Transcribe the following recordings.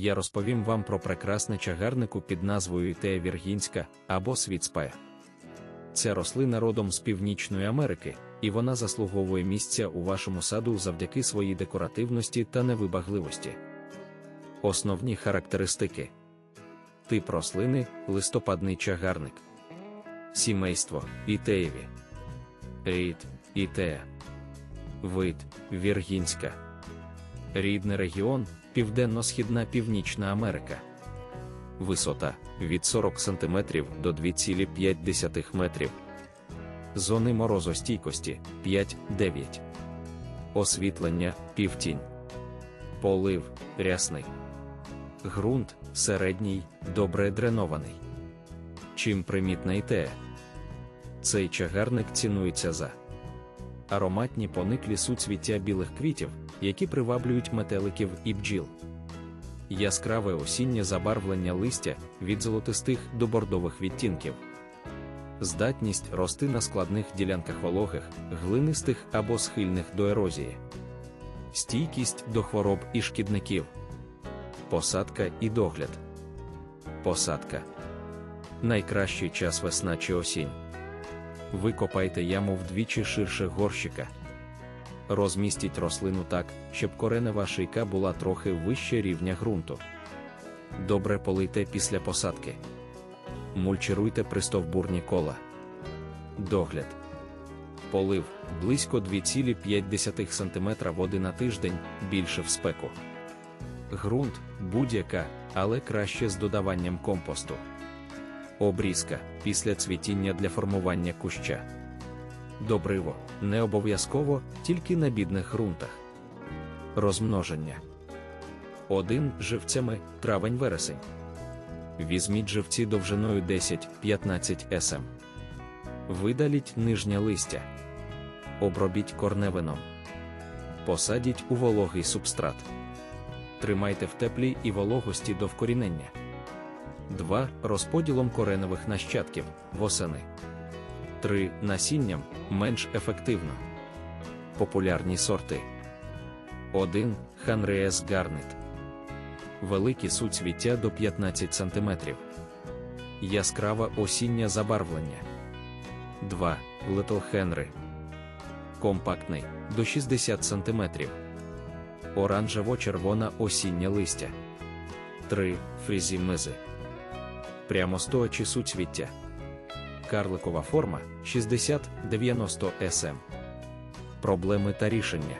я розповім вам про прекрасне чагарнику під назвою Ітея Віргінська або Світспая. Ця рослина родом з Північної Америки, і вона заслуговує місця у вашому саду завдяки своїй декоративності та невибагливості. Основні характеристики. Тип рослини листопадний чагарник, сімейство Ітеєві, рід Ітея, вид Віргінська, рідний регіон Південно-Східна Північна Америка. Висота від 40 см до 2,5 метрів. Зони морозостійкості 5-9. Освітлення півтінь. Полив рясний. Ґрунт середній, добре дренований. Чим примітна ідея? Цей чагарник цінується за ароматні пониклі суцвіття білих квітів, які приваблюють метеликів і бджіл. Яскраве осіннє забарвлення листя від золотистих до бордових відтінків. Здатність рости на складних ділянках вологих, глинистих або схильних до ерозії. Стійкість до хвороб і шкідників. Посадка і догляд. Посадка. Найкращий час весна чи осінь. Викопайте яму вдвічі ширше горщика. Розмістіть рослину так, щоб коренева шийка була трохи вище рівня ґрунту. Добре полийте після посадки. Мульчируйте пристовбурні кола. Догляд. Полив близько 2,5 см води на тиждень більше в спеку. Ґрунт будь-яка, але краще з додаванням компосту. Обрізка після цвітіння для формування куща. Добриво не обов'язково тільки на бідних ґрунтах. Розмноження. 1 живцями травень-вересень. Візьміть живці довжиною 10-15 см. Видаліть нижнє листя. Обробіть корневином. Посадіть у вологий субстрат. Тримайте в теплій і вологості до вкорінення. 2. Розподілом кореневих нащадків восени. 3. Насінням менш ефективно. Популярні сорти. 1. Ханреес Гарнет. Великі суцвіття до 15 см. Яскрава осіння забарвлення. 2. Little Henry. Компактний до 60 см. Оранжево-червона осіння листя. 3. Фрізі мизи. Прямостоячі суцвіття. Карликова форма 60-90 см. Проблеми та рішення.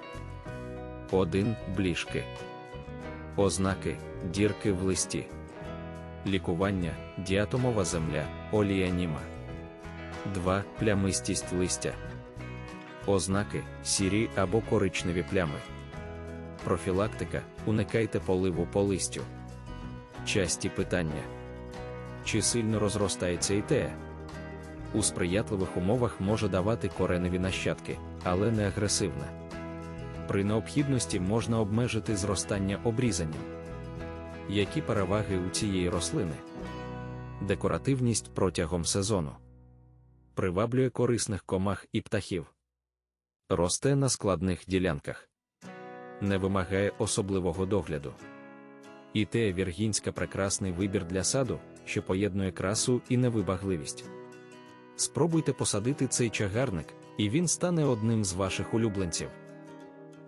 1. Бліжки. Ознаки дірки в листі. Лікування діатомова земля, оліаніма. 2. Плямистість листя. Ознаки сірі або коричневі плями. Профілактика уникайте поливу по листю. Часті питання. Чи сильно розростається ітея? У сприятливих умовах може давати кореневі нащадки, але не агресивна. При необхідності можна обмежити зростання обрізанням. Які переваги у цієї рослини? Декоративність протягом сезону приваблює корисних комах і птахів, росте на складних ділянках, не вимагає особливого догляду. Ітея віргінська прекрасний вибір для саду, що поєднує красу і невибагливість. Спробуйте посадити цей чагарник, і він стане одним з ваших улюбленців.